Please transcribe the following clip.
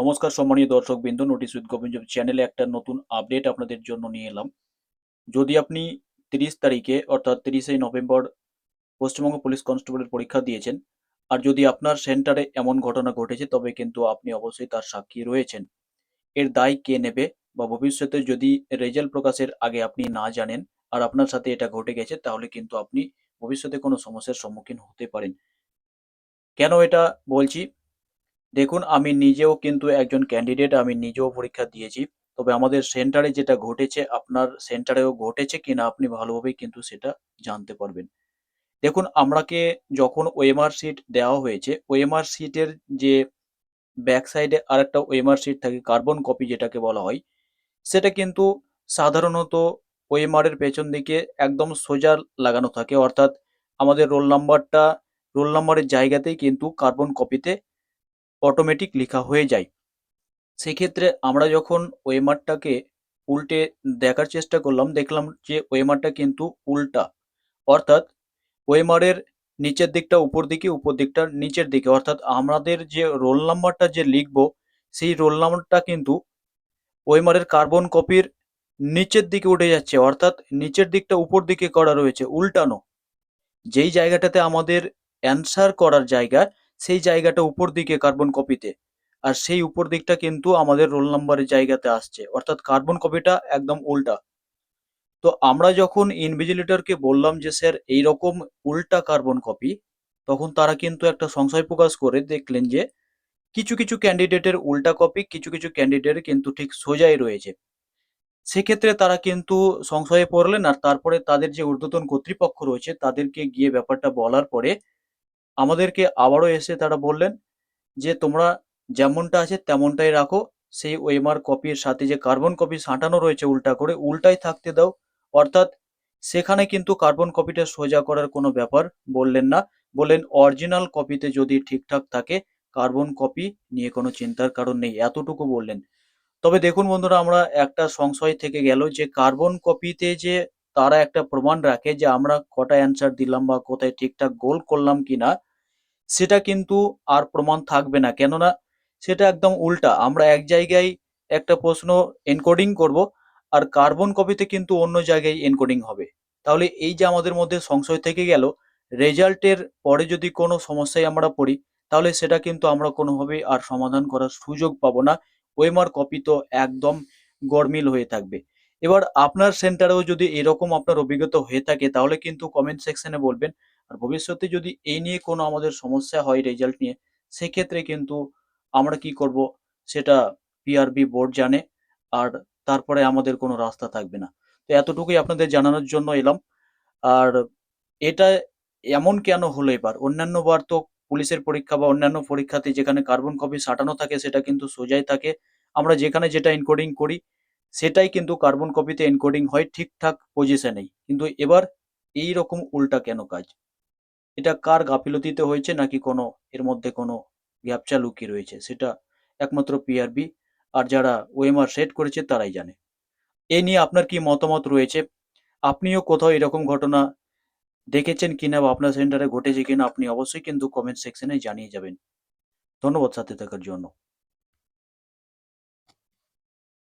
নমস্কার সম্মানীয় দর্শক বিন্দু নোটিশ উইথ গোবিন্দ চ্যানেলে একটা নতুন আপডেট আপনাদের জন্য নিয়ে এলাম। যদি আপনি তিরিশ তারিখে অর্থাৎ তিরিশে নভেম্বর পশ্চিমবঙ্গ পুলিশ কনস্টেবলের পরীক্ষা দিয়েছেন, আর যদি আপনার সেন্টারে এমন ঘটনা ঘটেছে, তবে কিন্তু আপনি অবশ্যই তার সাক্ষী রয়েছেন। এর দায় কে নেবে বা ভবিষ্যতে যদি রেজাল্ট প্রকাশের আগে আপনি না জানেন আর আপনার সাথে এটা ঘটে গেছে, তাহলে কিন্তু আপনি ভবিষ্যতে কোনো সমস্যার সম্মুখীন হতে পারেন। কেন এটা বলছি? দেখুন, আমি নিজেও কিন্তু একজন ক্যান্ডিডেট আমি নিজেও পরীক্ষা দিয়েছি। তবে আমাদের সেন্টারে যেটা ঘটেছে, আপনার সেন্টারেও ঘটেছে কিনা আপনি ভালোভাবেই কিন্তু সেটা জানতে পারবেন। দেখুন, আমরাকে যখন ওএমআর সিট দেওয়া হয়েছে ওএমআর সিটের যে ব্যাক সাইডে আরেকটা ওএমআর সিট থাকে কার্বন কপি যেটাকে বলা হয়, সেটা কিন্তু সাধারণত ওএমআর এর পেছন দিকে একদম সোজা লাগানো থাকে। অর্থাৎ আমাদের রোল নাম্বারটা রোল নাম্বারের জায়গাতেই কিন্তু কার্বন কপিতে অটোমেটিক লেখা হয়ে যায়। সেক্ষেত্রে আমরা যখন ওয়েমারটাকে উল্টে দেখার চেষ্টা করলাম, দেখলাম যে ওয়েমারটা কিন্তু উল্টা। অর্থাৎ ওয়েমারের নিচের দিকটা উপর দিকে, উপর দিকটা নিচের দিকে। অর্থাৎ আমাদের যে রোল নাম্বারটা যে লিখব, সেই রোল নাম্বারটা কিন্তু ওয়েমারের কার্বন কপির নিচের দিকে উঠে যাচ্ছে। অর্থাৎ নিচের দিকটা উপর দিকে করা রয়েছে, উল্টানো। যেই জায়গাটাতে আমাদের অ্যান্সার করার জায়গা সেই জায়গাটা উপর দিকে কার্বন কপিতে আর সেই উপর দিকটা কিন্তু আমাদের রোল নাম্বারের জায়গাতে আসছে। অর্থাৎ কার্বন কপিটা একদম উল্টা। তো আমরা যখন ইনভিজিলেটরকে বললাম যে, স্যার, এইরকম উল্টা কার্বন কপি তখন তারা কিন্তু একটা সংশয় প্রকাশ করে দেখলেন যে, কিছু কিছু ক্যান্ডিডেটের উল্টা কপি কিছু কিছু ক্যান্ডিডেট কিন্তু ঠিক সোজাই রয়েছে। সেক্ষেত্রে তারা কিন্তু সংশয়ে পড়লেন আর তারপরে তাদের যে ঊর্ধ্বতন কর্তৃপক্ষ রয়েছে, তাদেরকে গিয়ে ব্যাপারটা বলার পরে আমাদেরকে আবারও এসে তারা বললেন যে, তোমরা যেমনটা আছে তেমনটাই রাখো। সেই ওএমআর কপির সাথে যে কার্বন কপি সাঁটানো রয়েছে উল্টা করে, উল্টাই থাকতে দাও। অর্থাৎ সেখানে কিন্তু কার্বন কপিটা সোজা করার কোনো ব্যাপার বললেন না। বললেন, অরিজিনাল কপিতে যদি ঠিকঠাক থাকে, কার্বন কপি নিয়ে কোনো চিন্তার কারণ নেই। এতটুকু বললেন। তবে দেখুন বন্ধুরা, আমরা একটা সংশয় থেকে গেল যে, কার্বন কপিতে যে তারা একটা প্রমাণ রাখে যে আমরা কটা অ্যান্সার দিলাম বা কোথায় ঠিকঠাক গোল করলাম কিনা, সেটা কিন্তু আর প্রমাণ থাকবে না। কেননা সেটা একদম উল্টা, আমরা এক জায়গায় একটা প্রশ্ন এনকোডিং করব আর কার্বন কপিতে কিন্তু অন্য জায়গায় এনকোডিং হবে। তাহলে এই যে আমাদের মধ্যে সংশয় থেকে গেল রেজাল্টের পরে যদি কোনো সমস্যায় আমরা পড়ি, তাহলে সেটা কিন্তু আমরা কোনোভাবেই আর সমাধান করার সুযোগ পাবো না। ওয়েমার কপি তো একদম গরমিল হয়ে থাকবে। এবার আপনার সেন্টারেও যদি এরকম আপনার অভিজ্ঞতা হয়ে থাকে, তাহলে কিন্তু কমেন্ট সেকশনে বলবেন। আর ভবিষ্যতে যদি এই নিয়ে কোনো আমাদের সমস্যা হয় রেজাল্ট নিয়ে, সেক্ষেত্রে কিন্তু আমরা কি করব, সেটা পিআরবি বোর্ড জানে, আর তারপরে আমাদের কোনো রাস্তা থাকবে না। তো এতটুকুই আপনাদের জানানোর জন্য এলাম। আর এটা এমন কেন হলো এবার? অন্যান্য বার তো পুলিশের পরীক্ষা বা অন্যান্য পরীক্ষাতে যেখানে কার্বন কপি সাটানো থাকে, সেটা কিন্তু সোজাই থাকে। আমরা যেখানে যেটা ইনকোডিং করি সেটাই কিন্তু কার্বন কপিতে এনকোডিং হয় ঠিকঠাক পজিশনেই কিন্তু এবার এই রকম উল্টা কেন কাজ? এটা কার গাফিলতিতে হয়েছে নাকি কোনো, এর মধ্যে কোনো গ্যাপচা লুকিয়ে রয়েছে? সেটা একমাত্র পিআরবি আর যারা ওএমআর সেট করেছে তারাই জানে। এ নিয়ে আপনার কি মতামত রয়েছে? আপনিও কোথাও এরকম ঘটনা দেখেছেন কিনা বা আপনার সেন্টারে ঘটেছে কিনা, আপনি অবশ্যই কিন্তু কমেন্ট সেকশনে জানিয়ে যাবেন। ধন্যবাদ সাথে থাকার জন্য।